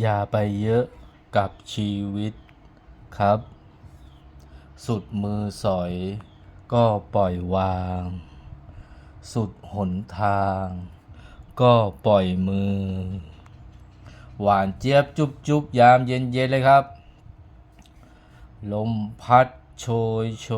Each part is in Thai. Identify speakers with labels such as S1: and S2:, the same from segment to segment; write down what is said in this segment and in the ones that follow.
S1: อย่าไปเยอะกับชีวิตครับ สุดมือสอยก็ปล่อยวาง สุดหนทาง ก็ปล่อยมือ หวานเจี๊ยบจุบจุบยามเย็นเย็นๆเลยครับ ลมพัดโชยโช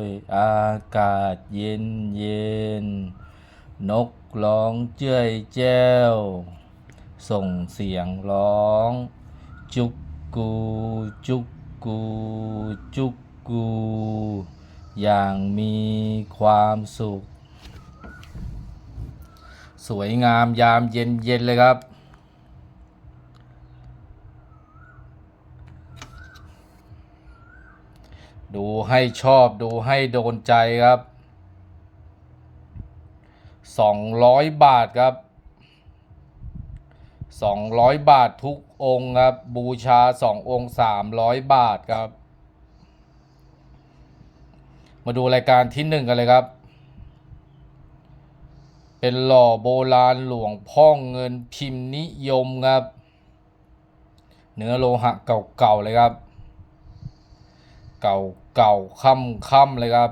S1: ย อากาศเย็นเย็น นกร้องเจ้ยแจ้ว ส่งเสียงร้อง จุกกู จุกกู จุกกู อย่างมีความสุข สวยงามยามเย็นเย็นๆเลยครับ ดูให้ชอบดูให้โดนใจครับสองร้อยบาทครับ สองร้อยบาททุกองค์ครับ บูชาสององค์สามร้อยบาทครับ มาดูรายการที่หนึ่งกันเลยครับ เป็นหล่อโบราณหลวงพ่อเงินพิมพ์นิยมครับ เนื้อโลหะเก่าๆเลยครับ เก่าเก่าค่ำค่ำเลยครับ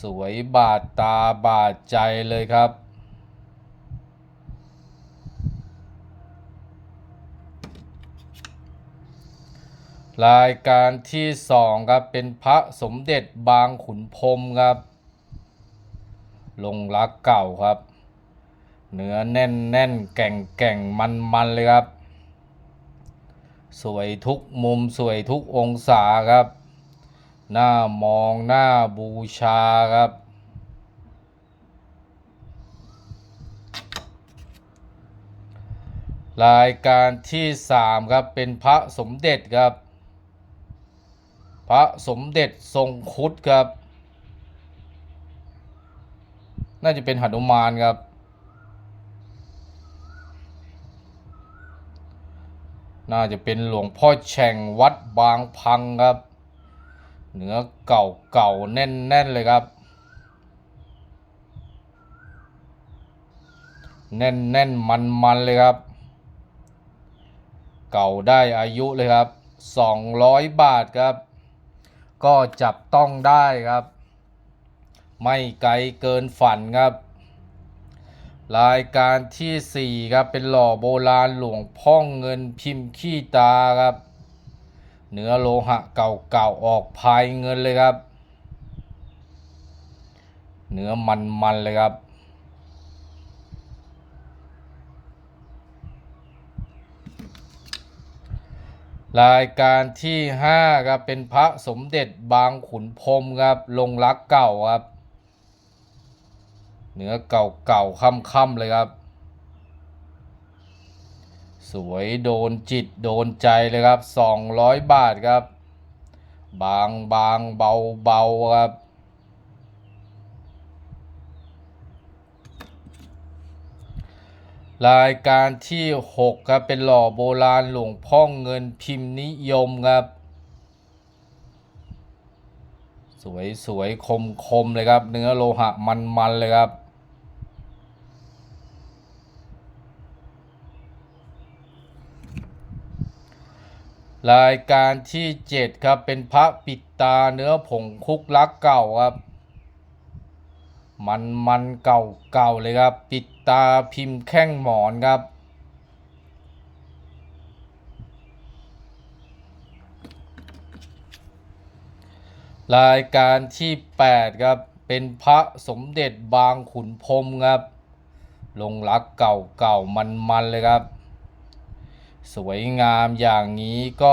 S1: สวยบาดตาบาดใจเลยครับ รายการที่สองครับเป็นพระสมเด็จบางขุนพรมครับลงรักเก่าครับ เนื้อแน่นแน่นแก่งแก่งมันมันเลยครับ สวยทุกมุมสวยทุกองศาครับ หน้ามองหน้าบูชาครับ รายการที่สามครับเป็นพระสมเด็จครับ พระสมเด็จทรงคุดครับ น่าจะเป็นหนุมานครับ น่าจะเป็นหลวงพ่อแฉ่งวัดบางพังครับ เนื้อเก่าเก่าแน่นแน่นๆเลยครับ แน่นแน่นมันมันๆเลยครับ เก่าได้อายุเลยครับ 200 บาทครับ ก็จับต้องได้ครับ ไม่ไกลเกินฝันครับ รายการที่ 4 ครับ เป็นหล่อโบราณหลวงพ่องเงินพิมพ์ขี้ตาครับ เนื้อโลหะเก่าๆออกภายเงินเลยครับ เนื้อมันๆเลยครับ รายการที่5ครับเป็นพระสมเด็จบางขุนพรมครับลงรักเก่าครับเนื้อเก่าเก่าค่ำๆเลยครับ สวยโดนจิตโดนใจเลยครับ 200 บาทครับ บางบางเบาเบาครับ รายการที่ 6 ครับ เป็นหล่อโบราณหลวงพ่อเงินพิมพ์นิยมครับ สวยสวยคมคมเลยครับ เนื้อโลหะมันมันเลยครับ รายการที่ 7 ครับ เป็นพระปิดตาเนื้อผงคุกลักเก่าครับ มันมันเก่าเก่าเลยครับ ปิด ตาพิมพ์แข้งหมอนครับ รายการที่ 8 ครับ เป็นพระสมเด็จบางขุนพรมครับ ลงรักเก่าเก่ามันมันเลยครับ สวยงามอย่างนี้ก็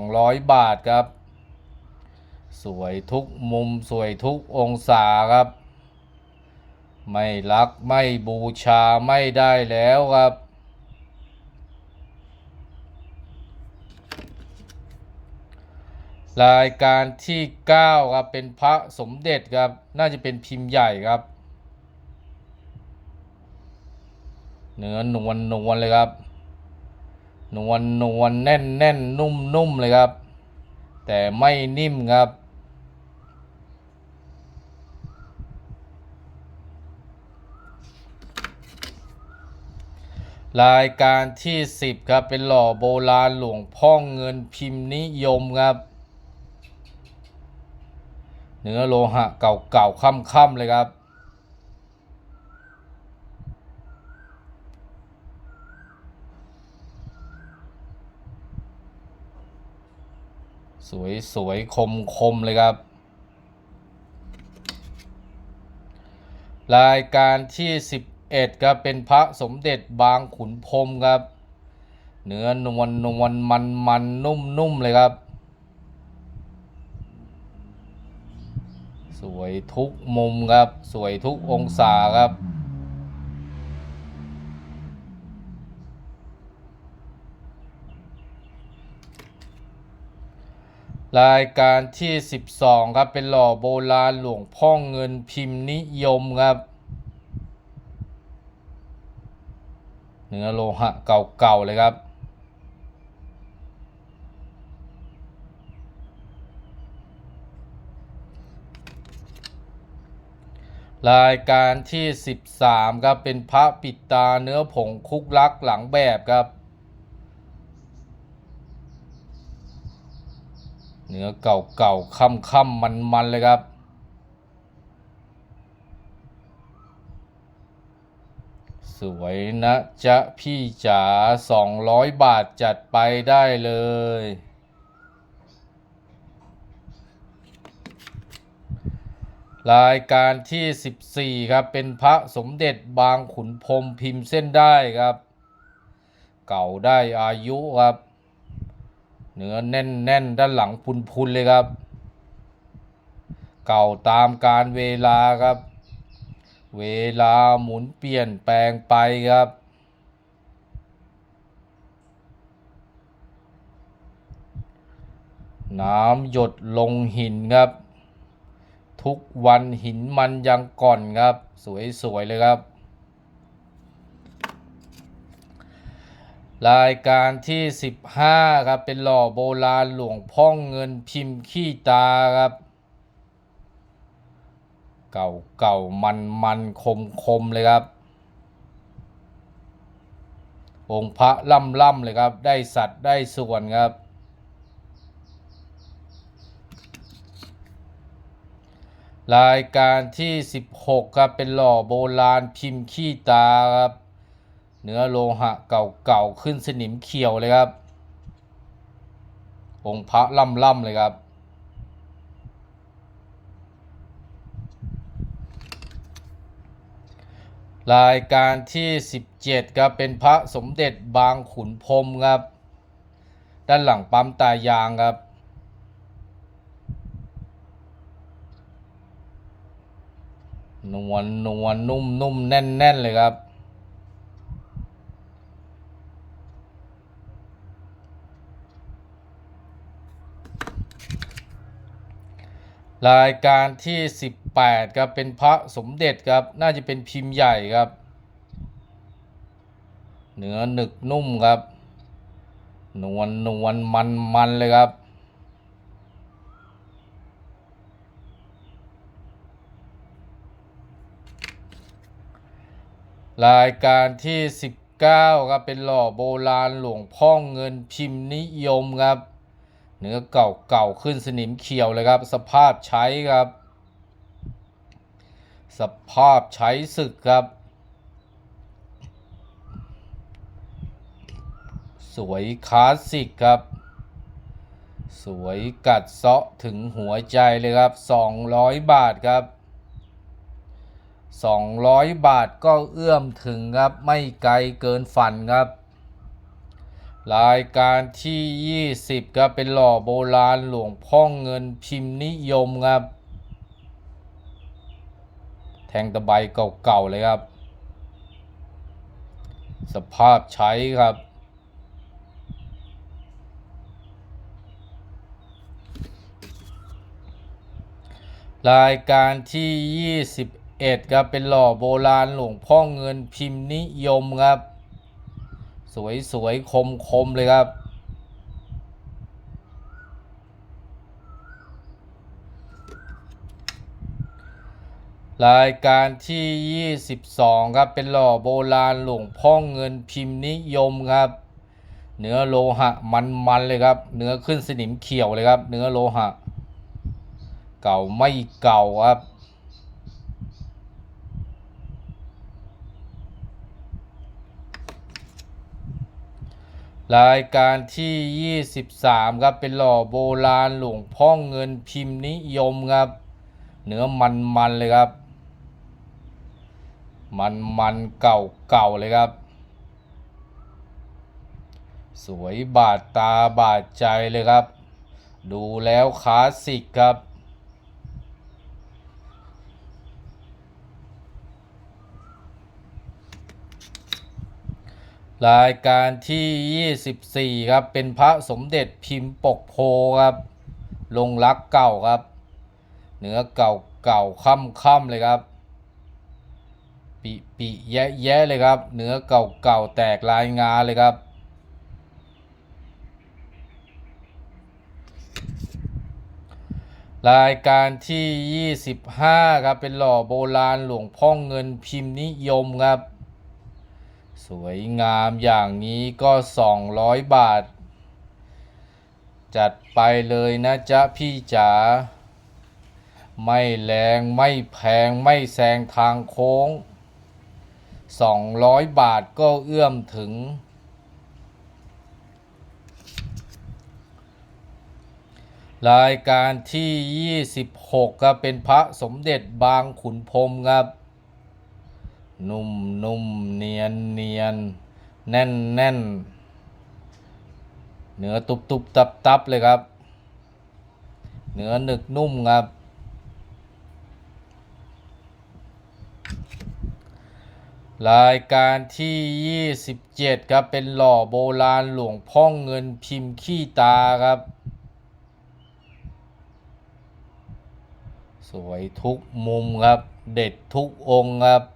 S1: 200 บาทครับ สวยทุกมุมสวยทุกองศาครับ ไม่รักไม่บูชาไม่ได้แล้วครับ รายการที่ 9 ครับ เป็นพระสมเด็จครับ น่าจะเป็นพิมพ์ใหญ่ครับ เนื้อนวลนวลเลยครับ นวลนวลแน่นแน่นนุ่มนุ่มเลยครับ แต่ไม่นิ่มครับ รายการที่ 10 ครับ เป็นหล่อโบราณหลวงพ่อเงินพิมพ์นิยมครับ เนื้อโลหะเก่าๆค่ำๆเลยครับ สวยสวยคมคมๆ เลยครับรายการที่ 11ครับเป็นพระสมเด็จบางขุนพรมครับ เนื้อนวลนวลมันมันนุ่มนุ่มเลยครับ สวยทุกมุมครับ สวยทุกองศาครับรายการที่ 12 ครับ เป็นหล่อโบราณหลวงพ่อเงินพิมพ์นิยมครับ เนื้อโลหะเก่าๆเลยครับรายการที่ 13 ครับ เป็นพระปิดตาเนื้อผงคุกลักหลังแบบครับ เนื้อเก่าๆค่ำๆมันๆเลยครับ สวยนะจ๊ะพี่จ๋า200บาทจัดไปได้เลยรายการที่ 14 ครับ เป็นพระสมเด็จบางขุนพรมพิมพ์เส้นได้ครับ เก่าได้อายุครับ เนื้อแน่นแน่นด้านหลังพุนพุนๆเลยครับ เก่าตามการเวลาครับ เวลาหมุนเปลี่ยนแปลงไปครับ น้ำหยดลงหินครับ ทุกวันหินมันยังก่อนครับ สวยๆเลยครับ รายการที่ 15 ครับ เป็นหล่อโบราณหลวงพ่อเงินพิมพ์ขี้ตาครับ เก่าเก่ามันมันคมคมเลยครับ องค์พระล่ำล่ำเลยครับ ได้สัตว์ได้ส่วนครับ รายการที่ 16 ครับ เป็นหล่อโบราณพิมพ์ขี้ตาครับ เนื้อโลหะเก่าๆขึ้นสนิมเขียวเลยครับ องค์พระล่ำๆเลยครับ รายการที่ 17ครับเป็นพระสมเด็จบางขุนพรมครับ ด้านหลังปั๊มตายางครับ นวลนวลนุ่มนุ่มแน่นแน่นเลยครับ รายการที่ 18ครับเป็นพระสมเด็จครับ น่าจะเป็นพิมพ์ใหญ่ครับ เนื้อหนึกนุ่มครับ นวลนวลมันมันเลยครับ รายการที่ 19ครับเป็นหล่อโบราณหลวงพ่อเงินพิมพ์นิยมครับ เนื้อเก่าเก่าขึ้นสนิมเขียวเลยครับ สภาพใช้ครับ สภาพใช้ศึกครับ สวยคลาสสิกครับ สวยกัดเซาะถึงหัวใจเลยครับ 200 บาทครับ 200 บาทก็เอื้อมถึงครับ ไม่ไกลเกินฝันครับ รายการที่ 20ครับเป็นหล่อโบราณหลวงพ่อเงินพิมพ์นิยมครับ แทงตะไบเก่าๆเลยครับ สภาพใช้ครับ รายการที่ 21ครับเป็นหล่อโบราณหลวงพ่อเงินพิมพ์นิยมครับ สวยสวยคมคมๆเลยครับ รายการที่ 22 ครับ เป็นหล่อโบราณหลวงพ่อเงินพิมพ์นิยมครับ เนื้อโลหะมันๆเลยครับ เนื้อขึ้นสนิมเขียวเลยครับ เนื้อโลหะ เก่าไม่เก่าครับ รายการที่ 23 ครับ เป็นหล่อโบราณหลวงพ่อเงินพิมพ์นิยมครับ เนื้อมันๆเลยครับ มันมันๆเก่าเก่าๆเลยครับ สวยบาดตาบาดใจเลยครับ ดูแล้วคลาสสิกครับ รายการที่ 24 ครับ เป็นพระสมเด็จพิมพ์ปกโพครับ ลงรักเก่าครับ เนื้อเก่าเก่าค่ำค่ำเลยครับ ปิปิแยะแยะเลยครับ เนื้อเก่าเก่าแตกลายงาเลยครับ รายการที่ 25 ครับ เป็นหล่อโบราณหลวงพ่อเงินพิมพ์นิยมครับ สวยงามอย่างนี้ก็ 200 บาท จัดไปเลยนะจ๊ะพี่จ๋าไม่แรงไม่แพงไม่แซงทางโค้ง 200 บาทก็เอื้อมถึง รายการที่ 26ครับเป็นพระสมเด็จบางขุนพรมครับ นุ่มนุ่มเนียนเนียนแน่นแน่นเนื้อตุบตุบตับตับเลยครับ เนื้อหนึกนุ่มครับ รายการที่ 27 ครับ เป็นหล่อโบราณหลวงพ่อเงินพิมพ์ขี้ตาครับ สวยทุกมุมครับ เด็ดทุกองครับ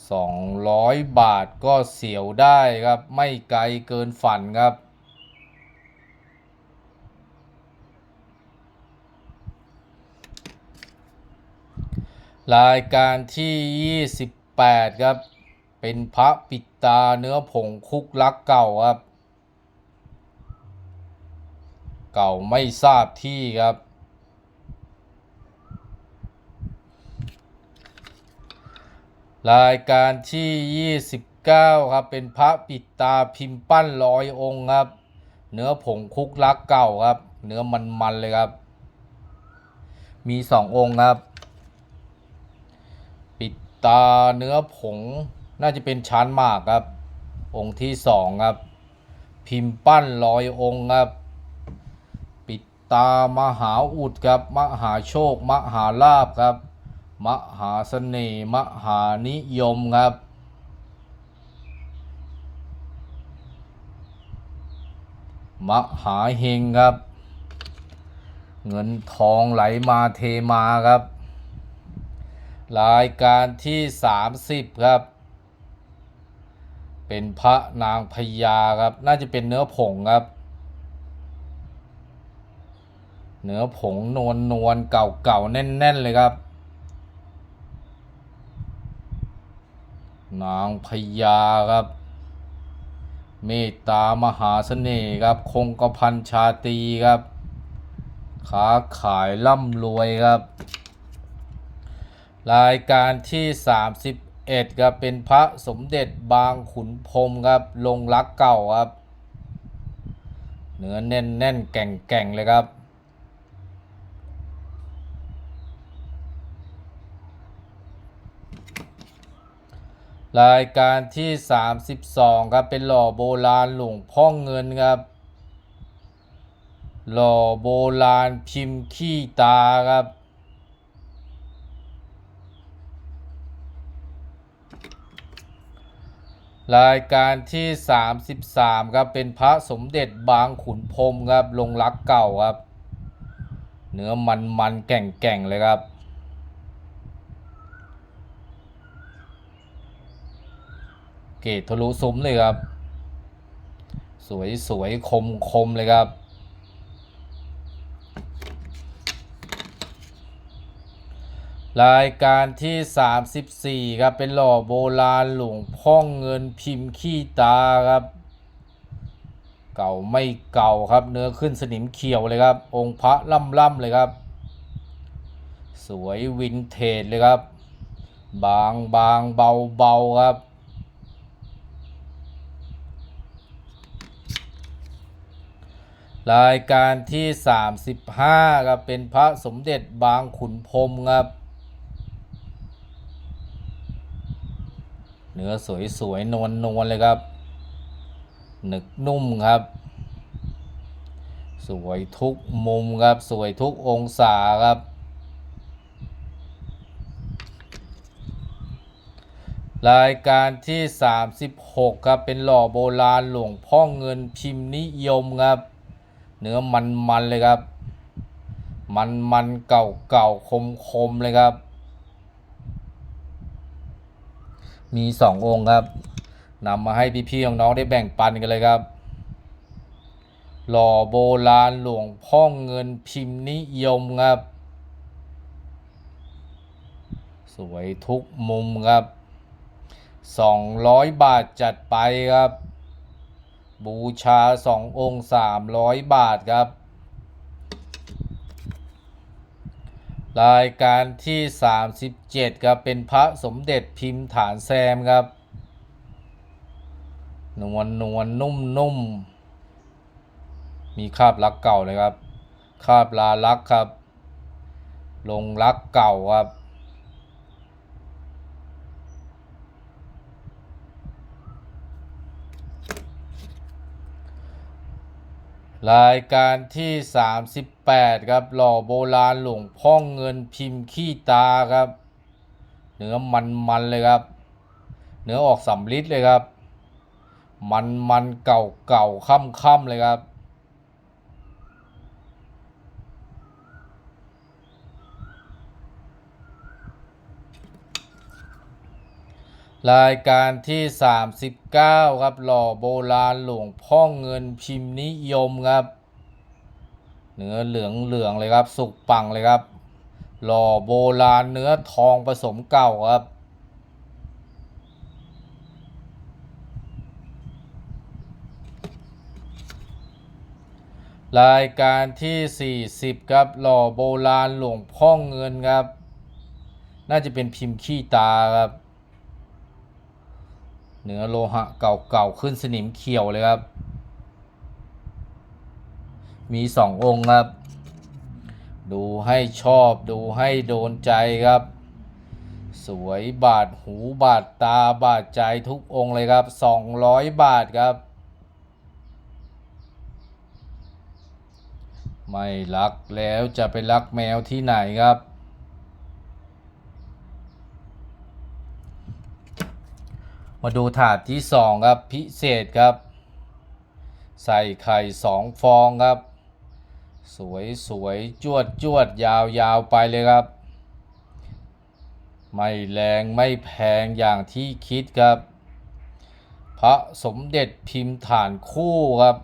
S1: 200 บาทก็เสียวได้ครับ ไม่ไกลเกินฝันครับ รายการที่ 28 ครับ เป็นพระปิดตาเนื้อผงคุกลักเก่าครับ เก่าไม่ทราบที่ครับ รายการที่ 29 ครับ เป็นพระปิดตาพิมพ์ปั้นร้อยองค์ครับ เนื้อผงคุกลักเก่าครับ เนื้อมันๆเลยครับ มีสององค์ครับ ปิดตาเนื้อผงน่าจะเป็นชั้นมากครับ องค์ที่สองครับ พิมพ์ปั้นร้อยองค์ครับ ปิดตามหาอุดครับ มหาโชค มหาลาภครับ มหาเสน่ห์มหานิยมครับ มหาเฮงครับ เงินทองไหลมาเทมาครับ รายการที่ 30 ครับ เป็นพระนางพญาครับ น่าจะเป็นเนื้อผงครับเนื้อผงนวลนวลเก่าเก่าแน่น ๆ เลยครับ นางพญาครับ เมตตามหาเสน่ห์ครับ คงกระพันชาตีครับ ค้าขายร่ำรวยครับ รายการที่ 31ครับเป็นพระสมเด็จบางขุนพรมครับ ลงรักเก่าครับ เนื้อแน่นแน่นแก่งแก่งเลยครับ รายการที่ 32 ครับ เป็นหล่อโบราณหลวงพ่อเงินครับ หล่อโบราณพิมพ์ขี้ตาครับ รายการที่ 33 ครับ เป็นพระสมเด็จบางขุนพรมครับ ลงรักเก่าครับ เนื้อมันมันๆแก่งแก่งๆเลยครับ เกตทะลุซุ้มเลยครับ สวยสวยคมคมเลยครับ รายการที่ 34 ครับ เป็นหล่อโบราณหลวงพ่องเงินพิมพ์ขี้ตาครับ เก่าไม่เก่าครับ เนื้อขึ้นสนิมเขียวเลยครับ องค์พระล่ำๆเลยครับ สวยวินเทจเลยครับ บางบางเบาเบาครับ รายการที่ 35ครับเป็นพระสมเด็จบางขุนพรมครับเนื้อสวยสวยนวลนวลเลยครับ หนึกนุ่มครับ สวยทุกมุมครับ สวยทุกองศาครับ รายการที่ 36 ครับ เป็นหล่อโบราณหลวงพ่อเงินพิมพ์นิยมครับ เนื้อมันมันเลยครับ มันมันเก่าเก่าคมคมเลยครับ มีสององค์ครับนำมาให้พี่ๆน้องๆได้แบ่งปันกันเลยครับ หล่อโบราณหลวงพ่อเงินพิมพ์นิยมครับ สวยทุกมุมครับ 200 บาทจัดไปครับ บูชา 2 องค์ 300 บาทครับ รายการที่ 37 ครับ เป็นพระสมเด็จพิมพ์ฐานแซมครับ นวลนวลนุ่มนุ่มมีคาบลักเก่าเลยครับ คาบลาลักครับ ลงลักเก่าครับ รายการที่ 38 ครับ หล่อโบราณหลวงพ่อเงินพิมพ์ขี้ตาครับ เนื้อมันมันเลยครับ เนื้อออกสำลิดเลยครับ มันมันเก่าเก่าค่ำค่ำเลยครับ รายการที่ 39 ครับ หล่อโบราณหลวงพ่อเงินพิมพ์นิยมครับ เนื้อเหลืองเหลืองเลยครับ สุกปังเลยครับ หล่อโบราณเนื้อทองผสมเก่าครับ รายการที่ 40 ครับ หล่อโบราณหลวงพ่อเงินครับ น่าจะเป็นพิมพ์ขี้ตาครับ เนื้อโลหะเก่าๆขึ้นสนิมเขียวเลยครับ มีสององค์ครับ ดูให้ชอบดูให้โดนใจครับ สวยบาดหูบาดตาบาดใจทุกองค์เลยครับ 200 บาทครับ ไม่รักแล้วจะไปรักแมวที่ไหนครับ มาดูถาดที่สองครับ พิเศษครับ ใส่ไข่สองฟองครับ สวยสวยจวดจวดยาวยาวไปเลยครับ ไม่แรงไม่แพงอย่างที่คิดครับ พระสมเด็จพิมพ์ฐานคู่ครับ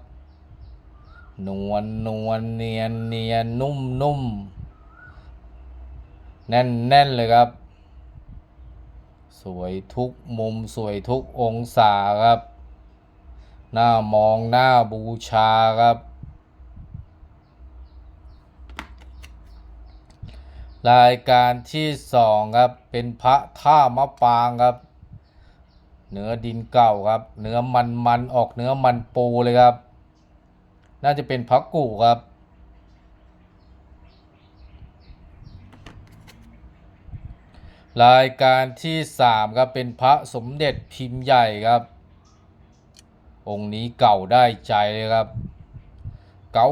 S1: นวลนวลเนียนเนียนนุ่มนุ่มแน่นแน่นเลยครับ สวยทุกมุมสวยทุกองศาครับหน้ามองหน้าบูชาครับ รายการที่สองครับเป็นพระท่ามะปางครับ เนื้อดินเก่าครับ เนื้อมันมันๆออกเนื้อมันปูเลยครับ น่าจะเป็นพระกู่ครับ รายการที่สามครับ เป็นพระสมเด็จพิมพ์ใหญ่ครับ องค์นี้เก่าได้ใจเลยครับ เก่า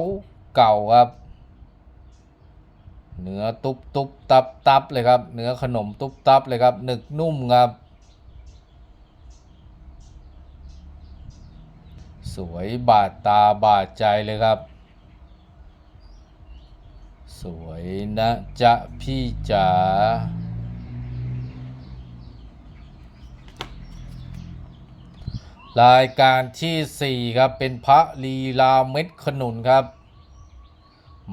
S1: เก่าครับ เนื้อตุบตุบตับตับเลยครับ เนื้อขนมตุบตับเลยครับ หนึกนุ่มครับ สวยบาดตาบาดใจเลยครับ สวยนะจ๊ะพี่จ๋า รายการที่ 4 ครับ เป็นพระลีลาเม็ดขนุนครับ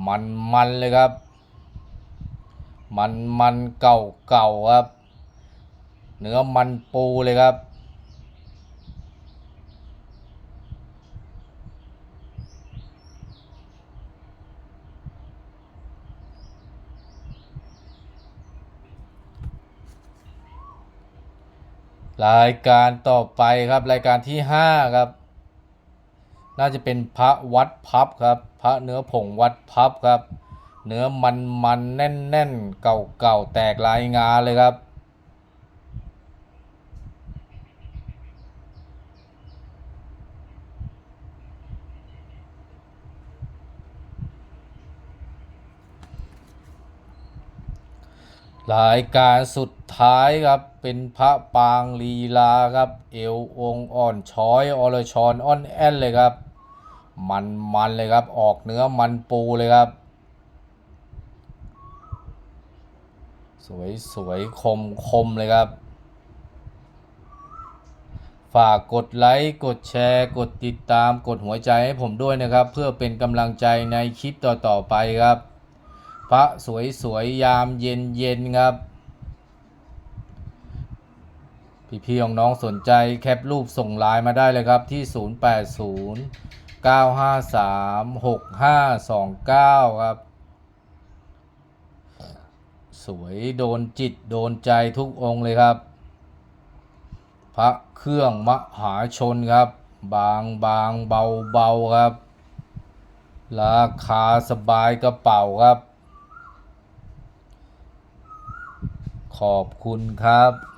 S1: มันมันเลยครับ มันมันเก่าเก่าครับ เนื้อมันปูเลยครับ รายการต่อไปครับรายการที่ห้าครับ น่าจะเป็นพระวัดพับครับ พระเนื้อผงวัดพับครับ เนื้อมันมันแน่นแน่นเก่าเก่าแตกลายงาเลยครับ รายการสุดท้ายครับเป็นพระปางลีลาครับ เอวองอ่อนช้อยอรชรอ่อนแอนเลยครับ มันมันเลยครับ ออกเนื้อมันปูเลยครับ สวยสวยคมคมเลยครับ ฝากกดไลค์กดแชร์กดติดตามกดหัวใจให้ผมด้วยนะครับ เพื่อเป็นกำลังใจในคลิปต่อๆไปครับ พระสวยสวยๆยามเย็นเย็นๆครับพี่ๆน้องๆสนใจแคปรูปส่งไลน์มาได้เลยครับที่ 080 953 6529 ครับ สวยโดนจิตโดนใจทุกองค์เลยครับ พระเครื่องมหาชนครับ บางบางเบาเบาครับ ราคาสบายกระเป๋าครับ ขอบคุณครับ